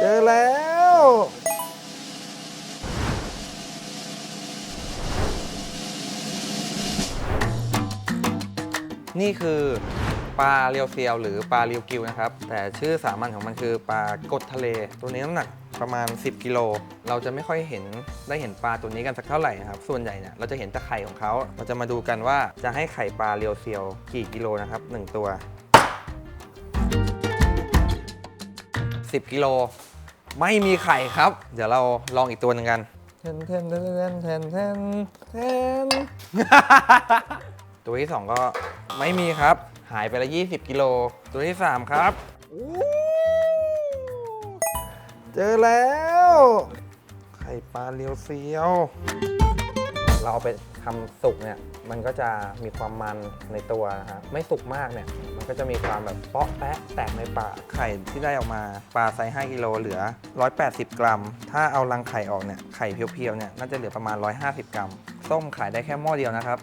เจอแล้ว นี่คือปลาเรียวเซียวหรือปลาเรียวกิวนะครับ แต่ชื่อสามัญของมันคือปลากดทะเล ตัวนี้น้ำหนักประมาณ 10 กิโล เราจะไม่ค่อยเห็นได้เห็นปลาตัวนี้กันสักเท่าไหร่นะครับ ส่วนใหญ่เนี่ยเราจะเห็นแต่ไข่ของเขา เราจะมาดูกันว่าจะให้ไข่ปลาเรียวเซียวกี่กิโลนะครับ1ตัว 10 กิโล ไม่มีไข่ครับ เดี๋ยวเราลองอีกตัวหนึ่งกันเทนเทนเทนเทนเทนเทนตัวที่ 2 ก็ไม่มีครับ หายไปละ 20 กิโล ตัวที่ 3 ครับอู้เจอแล้ว ไข่ปลาเรียวเซียว เราเอาไปทำสุกเนี่ยมันก็จะมีความมันในตัวนะฮะไม่สุกมากเนี่ยมันก็จะมีความแบบเปาะแปะแตกในปากไข่ที่ได้ออกมาปลาไซส์5กิโลเหลือ 180 กรัม ถ้าเอารังไข่ออกเนี่ยไข่เพียวๆเนี่ยน่าจะเหลือประมาณ 150 กรัม ส้มขายได้แค่หม้อเดียวนะครับ